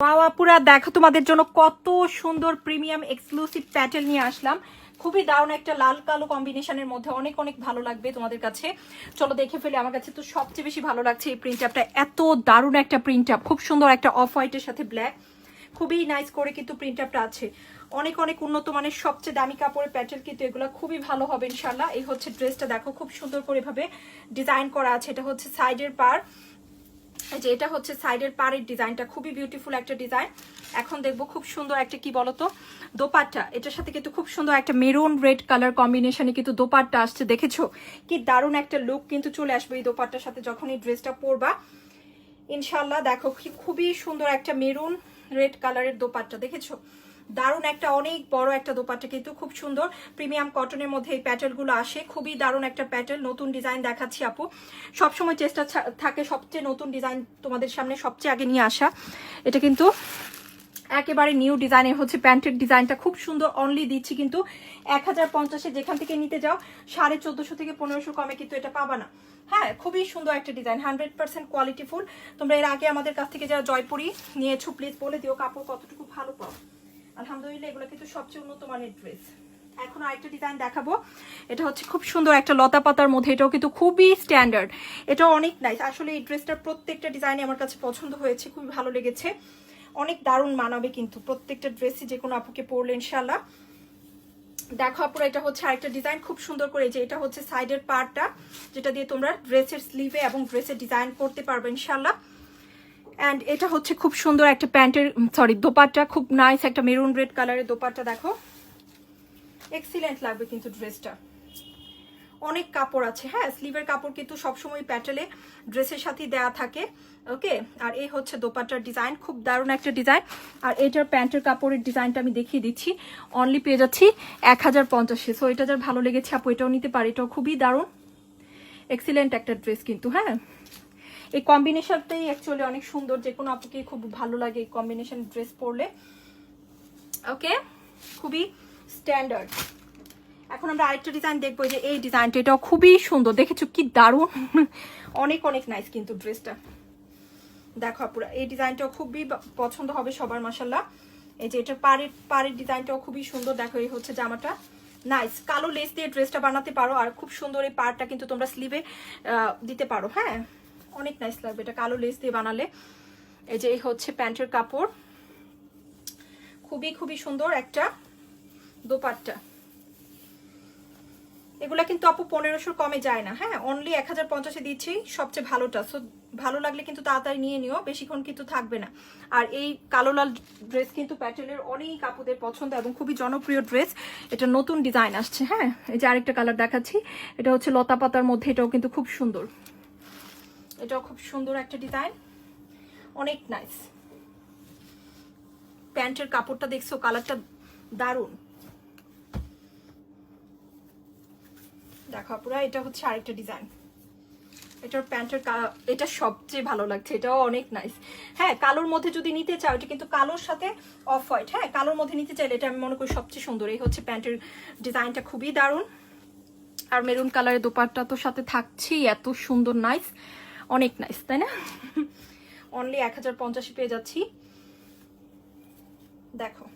Wow দেখো তোমাদের জন্য কত সুন্দর প্রিমিয়াম এক্সক্লুসিভ প্যাটেল নিয়ে আসলাম। খুবই দারুণ একটা লাল কালো কম্বিনেশনের মধ্যে অনেক অনেক ভালো লাগবে তোমাদের কাছে। চলো দেখে ফেলি, আমার কাছে তো সবচেয়ে বেশি ভালো লাগছে এই প্রিন্ট আপটা এত দারুণ একটা প্রিন্ট আপ খুব সুন্দর একটা অফ হোয়াইটের সাথে ব্ল্যাক খুবই নাইস করে কিন্তু প্রিন্ট আপটা আছে। অনেক অনেক উন্নত মানের, সবচেয়ে দামি কাপড়ের প্যাটেল কিন্তু এগুলো খুবই ভালো হবে ইনশাল্লাহ এই হচ্ছে ড্রেসটা দেখো খুব সুন্দর করে ভাবে ডিজাইন করা আছে। এটা হচ্ছে সাইডের পার যে এটা হচ্ছে সাইডের পাড়ের ডিজাইনটা, খুবই বিউটিফুল একটা ডিজাইন। এখন দেখব খুব সুন্দর একটা কি বলতো? দোপাট্টা। এটার সাথে কিন্তু খুব সুন্দর একটা মেরুন রেড কালার কম্বিনেশনে কিন্তু দোপাট্টা আসছে, দেখেছ? কি দারুণ একটা লুক কিন্তু চলে আসবে এই দোপাট্টার সাথে যখন এই ড্রেসটা পরবা। ইনশাল্লাহ দেখো খুবই সুন্দর একটা মেরুন রেড কালারের দোপাট্টা, দেখেছ? দারুণ একটা, অনেক বড় একটা দোপাট্টা কিন্তু খুব সুন্দর। প্রিমিয়াম কটনের মধ্যে এই প্যাটেলগুলো আসে। খুবই দারুণ একটা প্যাটেল, নতুন ডিজাইন দেখাচ্ছি আপু। সবসময় চেষ্টা থাকে সবচেয়ে নতুন ডিজাইন তোমাদের সামনে সবচেয়ে আগে নিয়ে আসা। এটা কিন্তু একেবারে নিউ ডিজাইনের হচ্ছে, প্যান্টের ডিজাইনটা খুব সুন্দর অনলি দিচ্ছি কিন্তু এক হাজার পঞ্চাশে যেখান থেকে নিতে যাও, সাড়ে চোদ্দশো থেকে পনেরোশো কমে কিন্তু এটা পাবা না। হ্যাঁ খুবই সুন্দর একটা ডিজাইন হান্ড্রেড পার্সেন্ট কোয়ালিটিফুল তোমরা এর আগে আমাদের কাছ থেকে যারা জয়পুরি নিয়েছো প্লিজ বলে দিও কাপড় কতটুকু ভালো পাও। আলহামদুলিল্লাহ, এগুলো কিন্তু সবচেয়ে উন্নত মানের ড্রেস এখন আরেকটা ডিজাইন দেখাবো। এটা হচ্ছে খুব সুন্দর একটা লতা পাতার মধ্যে, এটাও কিন্তু খুবই স্ট্যান্ডার্ড এটাও অনেক নাইস আসলে এই ড্রেসটার প্রত্যেকটা ডিজাইনই আমার কাছে পছন্দ হয়েছে, খুবই ভালো লেগেছে। অনেক দারুণ মানাবে কিন্তু প্রত্যেকটা ড্রেসই যে কোনো আপুকে পরলে ইনশাল্লাহ দেখো আপুরা এটা হচ্ছে আরেকটা ডিজাইন খুব সুন্দর করে যে এটা হচ্ছে সাইডের পার্টটা যেটা দিয়ে তোমরা ড্রেসের স্লিভে এবং ড্রেসের ডিজাইন করতে পারবে ইনশাল্লাহ অ্যান্ড এটা হচ্ছে খুব সুন্দর একটা প্যান্টের সরি দোপাট্টা, খুব নাইস একটা মেরুন রেড কালারের দোপাট্টা, দেখো। এক্সিলেন্ট লাগবে কিন্তু ড্রেসটা অনেক কাপড় আছে হ্যাঁ স্লিভের কাপড় কিন্তু সবসময় প্যাটেলে ড্রেসের সাথে দেয়া থাকে ওকে আর এই হচ্ছে দোপাট্টার ডিজাইন খুব দারুণ একটা ডিজাইন আর এটার প্যান্টের কাপড়ের ডিজাইনটা আমি দেখিয়ে দিচ্ছি। অনলি পেয়ে যাচ্ছি এক হাজার পঞ্চাশে। সো এটা যার ভালো লেগেছে, আপু, এটাও নিতে পারে, এটাও খুবই দারুণ। এক্সিলেন্ট একটা ড্রেস কিন্তু হ্যাঁ। এই কম্বিনেশনটাই অ্যাকচুয়ালি অনেক সুন্দর যে কোনো আপুকে খুব ভালো লাগে এই কম্বিনেশন ড্রেস পরলে। ওকে খুবই স্ট্যান্ডার্ড এখন আমরা আরেকটা ডিজাইন দেখব যে এই ডিজাইনটা এটাও খুবই সুন্দর। দেখেছ কি দারুণ? অনেক অনেক নাইস কিন্তু ড্রেসটা দেখো আপুরা, এই ডিজাইনটাও খুবই পছন্দ হবে সবার মাসাল্লাহ এই যে এটার পাড়ের পাড়ের ডিজাইনটাও খুবই সুন্দর। দেখো, এই হচ্ছে জামাটা। নাইস কালো লেস দিয়ে ড্রেসটা বানাতে পারো, আর খুব সুন্দর এই পাড়টা কিন্তু তোমরা স্লিভে দিতে পারো হ্যাঁ? অনেক নাইস লাগবে। এটা কালো লেস দিয়ে বানালে। এই যে এই হচ্ছে প্যান্টের কাপড়। খুবই খুবই সুন্দর একটা দোপাট্টা। এগুলা কিন্তু আপু পনেরোশোর কমে যায় না। হ্যাঁ অনলি এক হাজার পঞ্চাশে দিচ্ছি, সবচেয়ে ভালোটা। সো ভালো লাগলে কিন্তু তাড়াতাড়ি নিয়ে নিও, বেশিক্ষণ কিন্তু থাকবে না। আর এই কালো লাল ড্রেস কিন্তু প্যাটেলের অনেক আপুদের পছন্দ এবং খুবই জনপ্রিয় ড্রেস এটা নতুন ডিজাইন আসছে হ্যাঁ? এই যে আরেকটা কালার দেখাচ্ছি। এটা হচ্ছে লতা পাতার মধ্যে, এটাও কিন্তু খুব সুন্দর। এটাও খুব সুন্দর একটা ডিজাইন অনেক নাইস প্যান্টের কাপড়টা দেখছ কালারটা দারুণ। দেখো পুরো এটা হচ্ছে আরেকটা ডিজাইন এটার প্যান্টের এটা সবচেয়ে ভালো লাগছে, এটাও অনেক নাইস হ্যাঁ কালোর মধ্যে যদি নিতে চাও, এটা কিন্তু কালোর সাথে অফ হোয়াইট হ্যাঁ কালোর মধ্যে নিতে চাইলে এটা আমি মনে করি সবচেয়ে সুন্দর। এই হচ্ছে প্যান্টের ডিজাইনটা খুবই দারুণ। আর মেরুন কালারের দোপাট্টা তো সাথে থাকছেই, এত সুন্দর নাইস অনেক নাইস তাই না? অনলি এক হাজার পঞ্চাশে পেয়ে যাচ্ছি। দেখো।